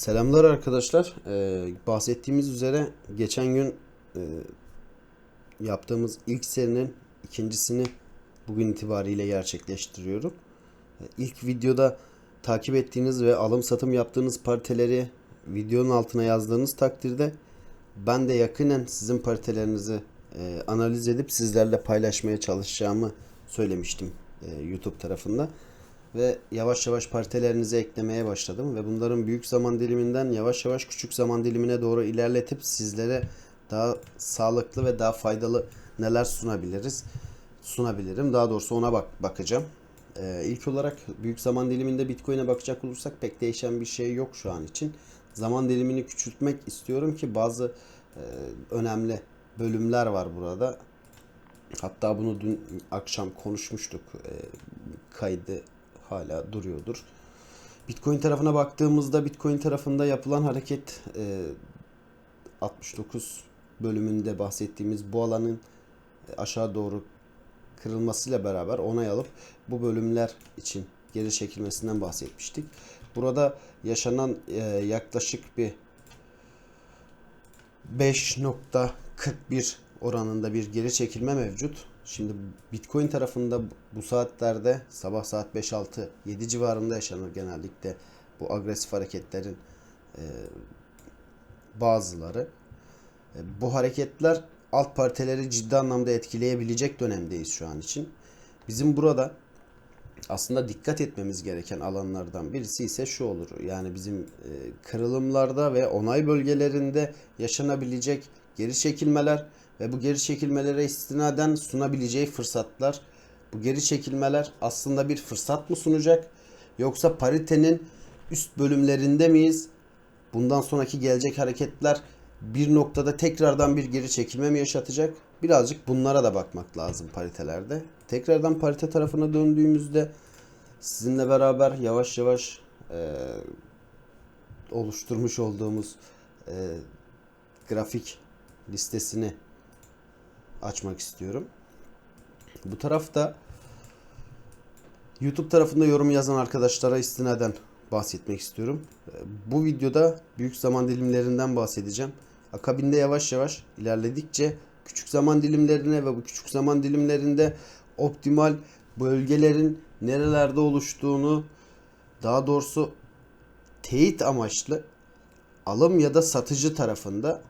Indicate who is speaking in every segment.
Speaker 1: Selamlar arkadaşlar. Ee, bahsettiğimiz üzere geçen gün e, yaptığımız ilk serinin ikincisini bugün itibariyle gerçekleştiriyorum. Ee, İlk videoda takip ettiğiniz ve alım satım yaptığınız pariteleri videonun altına yazdığınız takdirde ben de yakinen sizin paritelerinizi e, analiz edip sizlerle paylaşmaya çalışacağımı söylemiştim e, YouTube tarafında ve yavaş yavaş paritelerinizi eklemeye başladım ve bunların büyük zaman diliminden yavaş yavaş küçük zaman dilimine doğru ilerletip sizlere daha sağlıklı ve daha faydalı neler sunabiliriz sunabilirim. Daha doğrusu ona bak bakacağım. Ee, ilk olarak büyük zaman diliminde Bitcoin'e bakacak olursak pek değişen bir şey yok şu an için. Zaman dilimini küçültmek istiyorum ki bazı e, önemli bölümler var burada. Hatta bunu dün akşam konuşmuştuk. E, kaydı hala duruyordur. Bitcoin tarafına baktığımızda Bitcoin tarafında yapılan hareket e, 69 bölümünde bahsettiğimiz bu alanın e, aşağı doğru kırılmasıyla beraber onay alıp bu bölümler için geri çekilmesinden bahsetmiştik. Burada yaşanan e, yaklaşık bir 5.41 oranında bir geri çekilme mevcut. Şimdi Bitcoin tarafında bu saatlerde sabah saat 5-6 7 civarında yaşanır genellikle bu agresif hareketlerin e, bazıları. E, bu hareketler alt pariteleri ciddi anlamda etkileyebilecek dönemdeyiz şu an için. Bizim burada aslında dikkat etmemiz gereken alanlardan birisi ise şu olur. Yani bizim e, kırılımlarda ve onay bölgelerinde yaşanabilecek geri çekilmeler ve bu geri çekilmelere istinaden sunabileceği fırsatlar. Bu geri çekilmeler aslında bir fırsat mı sunacak? Yoksa paritenin üst bölümlerinde miyiz? Bundan sonraki gelecek hareketler bir noktada tekrardan bir geri çekilme mi yaşatacak? Birazcık bunlara da bakmak lazım paritelerde. Tekrardan parite tarafına döndüğümüzde sizinle beraber yavaş yavaş e, oluşturmuş olduğumuz e, grafik listesini açmak istiyorum. Bu tarafta YouTube tarafında yorum yazan arkadaşlara istinaden bahsetmek istiyorum. Bu videoda büyük zaman dilimlerinden bahsedeceğim. Akabinde yavaş yavaş ilerledikçe küçük zaman dilimlerine ve bu küçük zaman dilimlerinde optimal bölgelerin nerelerde oluştuğunu daha doğrusu teyit amaçlı alım ya da satıcı tarafında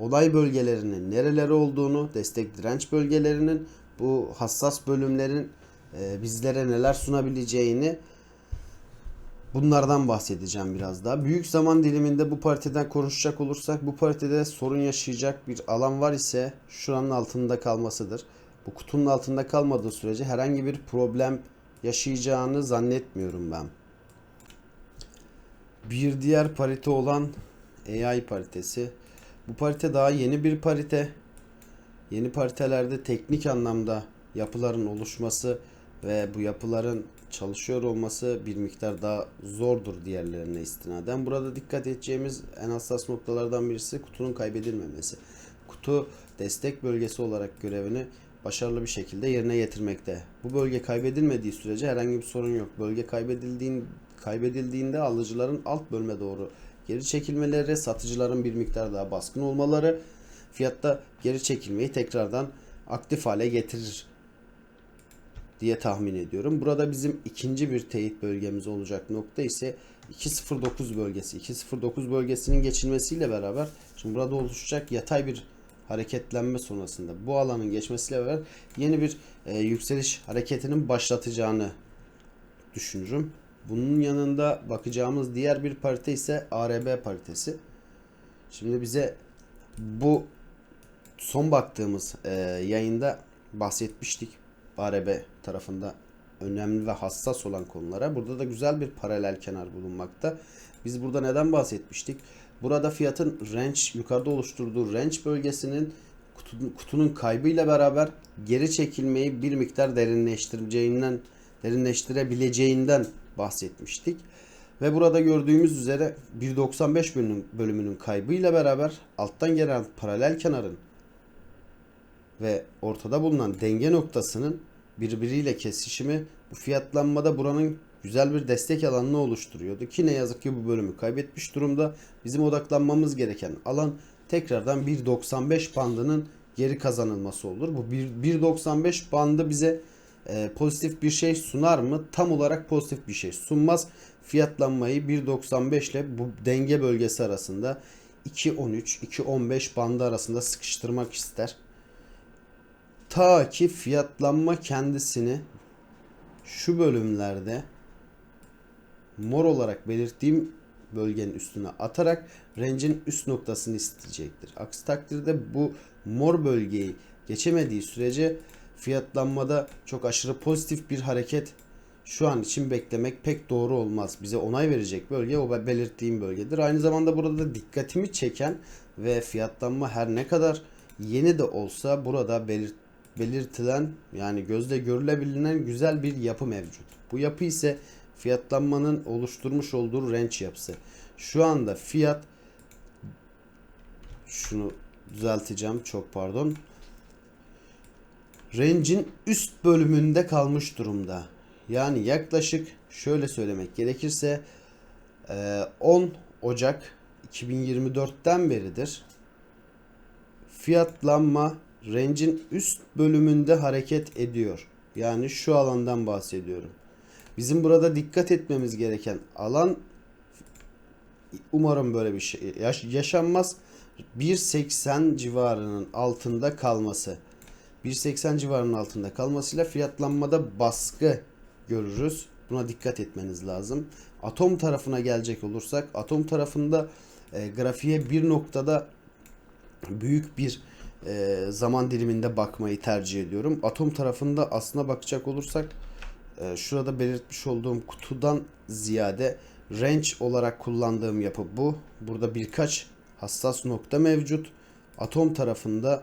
Speaker 1: olay bölgelerinin nereleri olduğunu, destek direnç bölgelerinin bu hassas bölümlerin e, bizlere neler sunabileceğini bunlardan bahsedeceğim biraz daha. Büyük zaman diliminde bu partiden konuşacak olursak bu partide sorun yaşayacak bir alan var ise şuranın altında kalmasıdır. Bu kutunun altında kalmadığı sürece herhangi bir problem yaşayacağını zannetmiyorum ben. Bir diğer parite olan AI paritesi. Bu parite daha yeni bir parite. Yeni paritelerde teknik anlamda yapıların oluşması ve bu yapıların çalışıyor olması bir miktar daha zordur diğerlerine istinaden. Burada dikkat edeceğimiz en hassas noktalardan birisi kutunun kaybedilmemesi. Kutu destek bölgesi olarak görevini başarılı bir şekilde yerine getirmekte. Bu bölge kaybedilmediği sürece herhangi bir sorun yok. Bölge kaybedildiğin, kaybedildiğinde alıcıların alt bölme doğru geri çekilmeleri, satıcıların bir miktar daha baskın olmaları fiyatta geri çekilmeyi tekrardan aktif hale getirir diye tahmin ediyorum. Burada bizim ikinci bir teyit bölgemiz olacak nokta ise 209 bölgesi. 209 bölgesinin geçilmesiyle beraber şimdi burada oluşacak yatay bir hareketlenme sonrasında bu alanın geçmesiyle beraber yeni bir e, yükseliş hareketinin başlatacağını düşünürüm. Bunun yanında bakacağımız diğer bir parite ise ARB paritesi. Şimdi bize bu son baktığımız e, yayında bahsetmiştik. ARB tarafında önemli ve hassas olan konulara. Burada da güzel bir paralel kenar bulunmakta. Biz burada neden bahsetmiştik? Burada fiyatın range yukarıda oluşturduğu range bölgesinin kutunun, kutunun kaybıyla beraber geri çekilmeyi bir miktar derinleştireceğinden derinleştirebileceğinden bahsetmiştik. Ve burada gördüğümüz üzere 1.95 bölümünün, bölümünün kaybıyla beraber alttan gelen paralel kenarın ve ortada bulunan denge noktasının birbiriyle kesişimi bu fiyatlanmada buranın güzel bir destek alanını oluşturuyordu ki ne yazık ki bu bölümü kaybetmiş durumda. Bizim odaklanmamız gereken alan tekrardan 1.95 bandının geri kazanılması olur. Bu 1.95 bandı bize e, pozitif bir şey sunar mı? Tam olarak pozitif bir şey sunmaz. Fiyatlanmayı 1.95 ile bu denge bölgesi arasında 2.13-2.15 bandı arasında sıkıştırmak ister. Ta ki fiyatlanma kendisini şu bölümlerde mor olarak belirttiğim bölgenin üstüne atarak range'in üst noktasını isteyecektir. Aksi takdirde bu mor bölgeyi geçemediği sürece fiyatlanmada çok aşırı pozitif bir hareket şu an için beklemek pek doğru olmaz. Bize onay verecek bölge o belirttiğim bölgedir. Aynı zamanda burada dikkatimi çeken ve fiyatlanma her ne kadar yeni de olsa burada belirt belirtilen yani gözle görülebilen güzel bir yapı mevcut. Bu yapı ise fiyatlanmanın oluşturmuş olduğu range yapısı. Şu anda fiyat şunu düzelteceğim çok pardon. Range'in üst bölümünde kalmış durumda. Yani yaklaşık şöyle söylemek gerekirse 10 Ocak 2024'ten beridir fiyatlanma range'in üst bölümünde hareket ediyor. Yani şu alandan bahsediyorum. Bizim burada dikkat etmemiz gereken alan umarım böyle bir şey yaş- yaşanmaz. 1.80 civarının altında kalması. 1.80 civarının altında kalmasıyla fiyatlanmada baskı görürüz. Buna dikkat etmeniz lazım. Atom tarafına gelecek olursak atom tarafında e, grafiğe bir noktada büyük bir e, zaman diliminde bakmayı tercih ediyorum. Atom tarafında aslına bakacak olursak e, şurada belirtmiş olduğum kutudan ziyade range olarak kullandığım yapı bu. Burada birkaç hassas nokta mevcut. Atom tarafında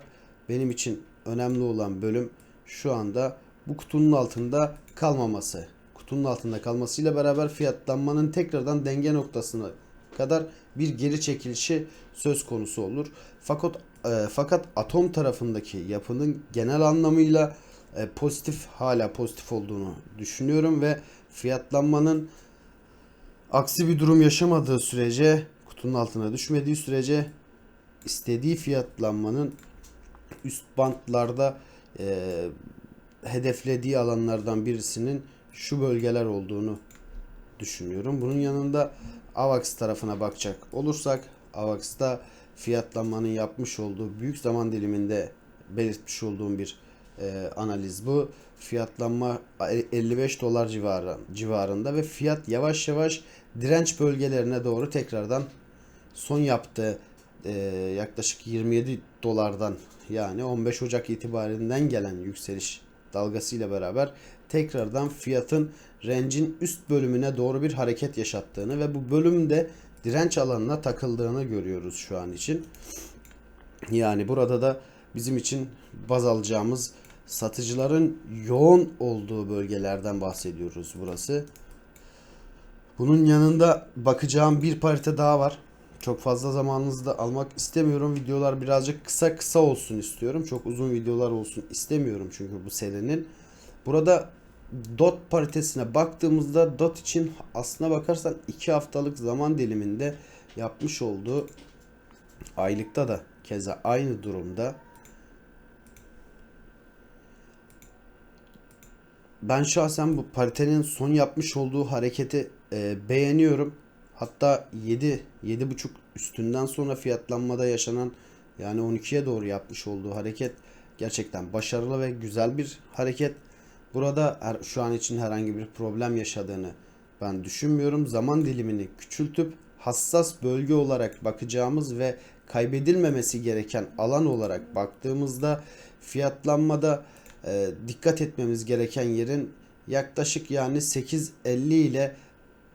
Speaker 1: benim için önemli olan bölüm şu anda bu kutunun altında kalmaması. Kutunun altında kalmasıyla beraber fiyatlanmanın tekrardan denge noktasına kadar bir geri çekilişi söz konusu olur. Fakat e, fakat atom tarafındaki yapının genel anlamıyla e, pozitif hala pozitif olduğunu düşünüyorum ve fiyatlanmanın aksi bir durum yaşamadığı sürece kutunun altına düşmediği sürece istediği fiyatlanmanın üst bantlarda e, hedeflediği alanlardan birisinin şu bölgeler olduğunu düşünüyorum. Bunun yanında AVAX tarafına bakacak olursak AVAX'ta fiyatlanmanın yapmış olduğu büyük zaman diliminde belirtmiş olduğum bir e, analiz bu. Fiyatlanma 55 dolar civarı, civarında ve fiyat yavaş yavaş direnç bölgelerine doğru tekrardan son yaptığı e, yaklaşık 27 dolardan yani 15 Ocak itibarinden gelen yükseliş dalgasıyla beraber tekrardan fiyatın range'in üst bölümüne doğru bir hareket yaşattığını ve bu bölümde direnç alanına takıldığını görüyoruz şu an için. Yani burada da bizim için baz alacağımız satıcıların yoğun olduğu bölgelerden bahsediyoruz burası. Bunun yanında bakacağım bir parite daha var. Çok fazla zamanınızı da almak istemiyorum. Videolar birazcık kısa kısa olsun istiyorum. Çok uzun videolar olsun istemiyorum çünkü bu serinin. Burada DOT paritesine baktığımızda DOT için aslına bakarsan 2 haftalık zaman diliminde yapmış olduğu aylıkta da keza aynı durumda. Ben şahsen bu paritenin son yapmış olduğu hareketi e, beğeniyorum. Hatta 7 7.5 üstünden sonra fiyatlanmada yaşanan yani 12'ye doğru yapmış olduğu hareket gerçekten başarılı ve güzel bir hareket. Burada şu an için herhangi bir problem yaşadığını ben düşünmüyorum. Zaman dilimini küçültüp hassas bölge olarak bakacağımız ve kaybedilmemesi gereken alan olarak baktığımızda fiyatlanmada e, dikkat etmemiz gereken yerin yaklaşık yani 8.50 ile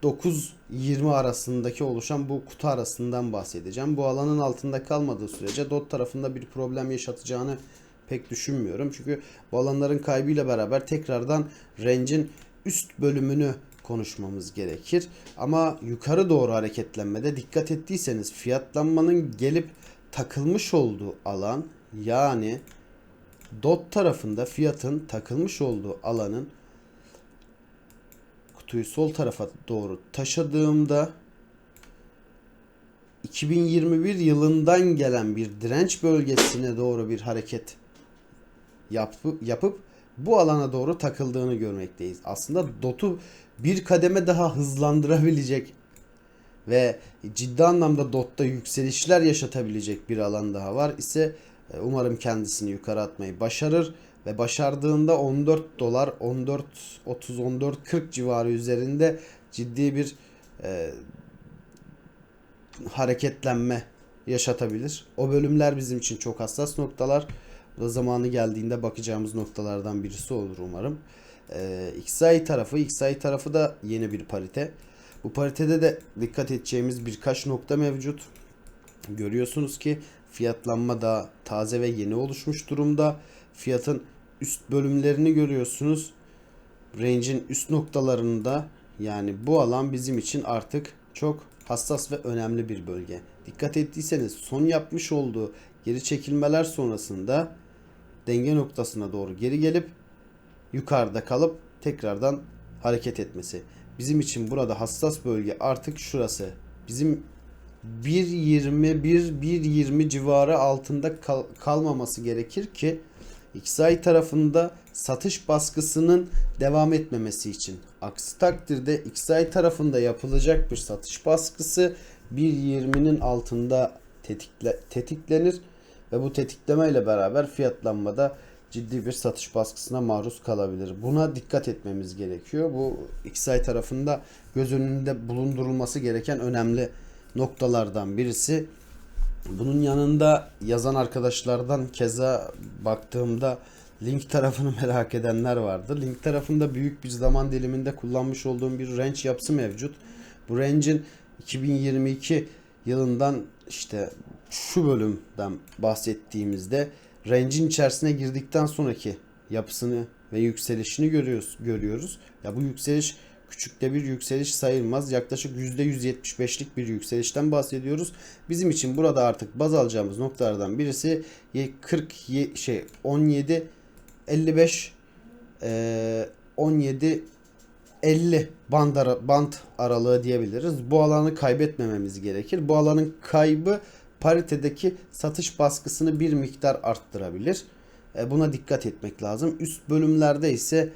Speaker 1: 9-20 arasındaki oluşan bu kutu arasından bahsedeceğim. Bu alanın altında kalmadığı sürece DOT tarafında bir problem yaşatacağını pek düşünmüyorum. Çünkü bu alanların kaybıyla beraber tekrardan range'in üst bölümünü konuşmamız gerekir. Ama yukarı doğru hareketlenmede dikkat ettiyseniz fiyatlanmanın gelip takılmış olduğu alan yani DOT tarafında fiyatın takılmış olduğu alanın kutuyu sol tarafa doğru taşıdığımda 2021 yılından gelen bir direnç bölgesine doğru bir hareket yapıp, yapıp bu alana doğru takıldığını görmekteyiz. Aslında DOT'u bir kademe daha hızlandırabilecek ve ciddi anlamda DOT'ta yükselişler yaşatabilecek bir alan daha var ise e, umarım kendisini yukarı atmayı başarır ve başardığında 14 dolar 14 30 14 40 civarı üzerinde ciddi bir e, hareketlenme yaşatabilir. O bölümler bizim için çok hassas noktalar. Bu zamanı geldiğinde bakacağımız noktalardan birisi olur umarım. Ee, XAI tarafı, XAI tarafı da yeni bir parite. Bu paritede de dikkat edeceğimiz birkaç nokta mevcut. Görüyorsunuz ki fiyatlanma da taze ve yeni oluşmuş durumda. Fiyatın üst bölümlerini görüyorsunuz. Range'in üst noktalarında yani bu alan bizim için artık çok hassas ve önemli bir bölge. Dikkat ettiyseniz son yapmış olduğu geri çekilmeler sonrasında denge noktasına doğru geri gelip yukarıda kalıp tekrardan hareket etmesi. Bizim için burada hassas bölge artık şurası. Bizim 1.21 1.20 civarı altında kal- kalmaması gerekir ki XAI tarafında satış baskısının devam etmemesi için. Aksi takdirde XAI tarafında yapılacak bir satış baskısı 1.20'nin altında tetikle, tetiklenir ve bu tetikleme ile beraber fiyatlanmada ciddi bir satış baskısına maruz kalabilir. Buna dikkat etmemiz gerekiyor. Bu XAI tarafında göz önünde bulundurulması gereken önemli noktalardan birisi. Bunun yanında yazan arkadaşlardan keza baktığımda link tarafını merak edenler vardı. Link tarafında büyük bir zaman diliminde kullanmış olduğum bir range yapısı mevcut. Bu range'in 2022 yılından işte şu bölümden bahsettiğimizde range'in içerisine girdikten sonraki yapısını ve yükselişini görüyoruz. görüyoruz. Ya bu yükseliş küçükte bir yükseliş sayılmaz. Yaklaşık %175'lik bir yükselişten bahsediyoruz. Bizim için burada artık baz alacağımız noktalardan birisi 40 şey 17 55 e, 17 50 band, ara, band aralığı diyebiliriz. Bu alanı kaybetmememiz gerekir. Bu alanın kaybı paritedeki satış baskısını bir miktar arttırabilir. Buna dikkat etmek lazım. Üst bölümlerde ise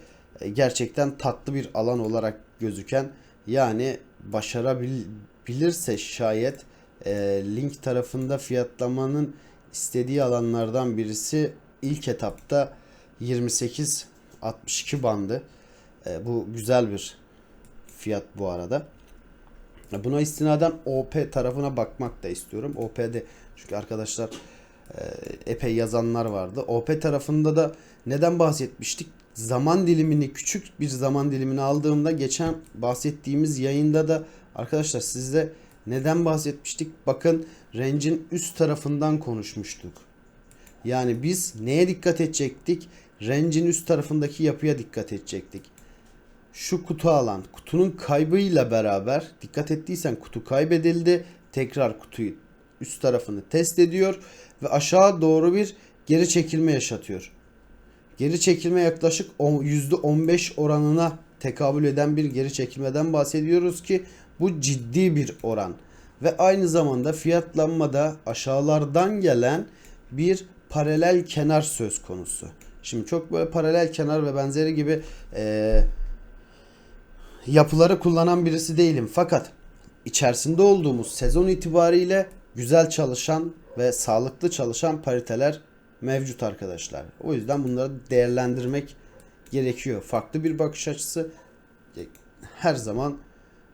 Speaker 1: gerçekten tatlı bir alan olarak gözüken yani başarabilirse şayet e, link tarafında fiyatlamanın istediği alanlardan birisi ilk etapta 28 62 bandı. E, bu güzel bir fiyat bu arada. Buna istinaden OP tarafına bakmak da istiyorum. OP'de çünkü arkadaşlar e, epey yazanlar vardı. OP tarafında da neden bahsetmiştik? Zaman dilimini küçük bir zaman dilimini aldığımda geçen bahsettiğimiz yayında da arkadaşlar sizde neden bahsetmiştik? Bakın range'in üst tarafından konuşmuştuk. Yani biz neye dikkat edecektik? Range'in üst tarafındaki yapıya dikkat edecektik. Şu kutu alan, kutunun kaybıyla beraber dikkat ettiysen kutu kaybedildi. Tekrar kutuyu üst tarafını test ediyor ve aşağı doğru bir geri çekilme yaşatıyor. Geri çekilme yaklaşık %15 oranına tekabül eden bir geri çekilmeden bahsediyoruz ki bu ciddi bir oran. Ve aynı zamanda fiyatlanmada aşağılardan gelen bir paralel kenar söz konusu. Şimdi çok böyle paralel kenar ve benzeri gibi e, yapıları kullanan birisi değilim. Fakat içerisinde olduğumuz sezon itibariyle güzel çalışan ve sağlıklı çalışan pariteler mevcut arkadaşlar. O yüzden bunları değerlendirmek gerekiyor. Farklı bir bakış açısı her zaman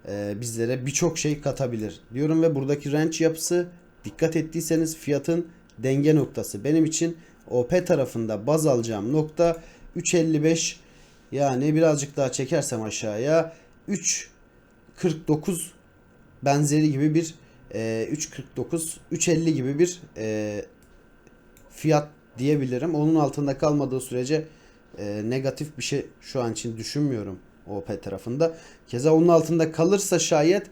Speaker 1: e, bizlere birçok şey katabilir diyorum ve buradaki range yapısı dikkat ettiyseniz fiyatın denge noktası. Benim için OP tarafında baz alacağım nokta 3.55 yani birazcık daha çekersem aşağıya 3.49 benzeri gibi bir e, 3.49 3.50 gibi bir e, fiyat diyebilirim. Onun altında kalmadığı sürece e, negatif bir şey şu an için düşünmüyorum OP tarafında. Keza onun altında kalırsa şayet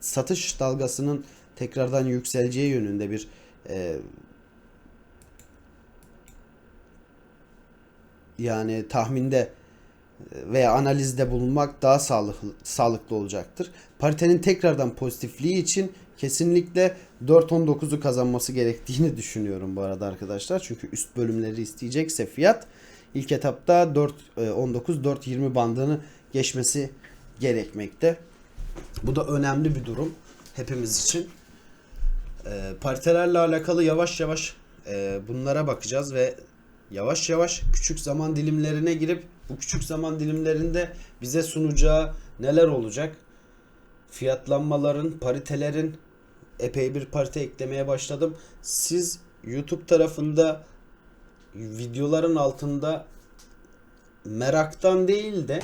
Speaker 1: satış dalgasının tekrardan yükseleceği yönünde bir e, yani tahminde veya analizde bulunmak daha sağlıklı, sağlıklı olacaktır. Paritenin tekrardan pozitifliği için kesinlikle 4.19'u kazanması gerektiğini düşünüyorum bu arada arkadaşlar. Çünkü üst bölümleri isteyecekse fiyat ilk etapta 4.19-4.20 bandını geçmesi gerekmekte. Bu da önemli bir durum hepimiz için. E, paritelerle alakalı yavaş yavaş e, bunlara bakacağız ve yavaş yavaş küçük zaman dilimlerine girip bu küçük zaman dilimlerinde bize sunacağı neler olacak? Fiyatlanmaların, paritelerin epey bir parite eklemeye başladım. Siz YouTube tarafında videoların altında meraktan değil de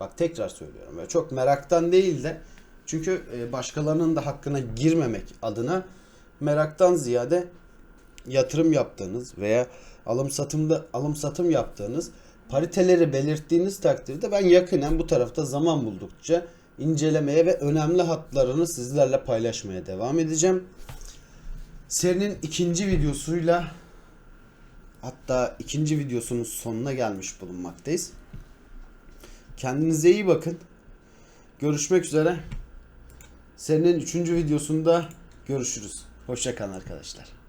Speaker 1: bak tekrar söylüyorum böyle çok meraktan değil de çünkü e, başkalarının da hakkına girmemek adına meraktan ziyade yatırım yaptığınız veya alım satımda alım satım yaptığınız pariteleri belirttiğiniz takdirde ben yakinen bu tarafta zaman buldukça incelemeye ve önemli hatlarını sizlerle paylaşmaya devam edeceğim. Serinin ikinci videosuyla hatta ikinci videosunun sonuna gelmiş bulunmaktayız. Kendinize iyi bakın. Görüşmek üzere. Serinin üçüncü videosunda görüşürüz. Hoşçakalın arkadaşlar.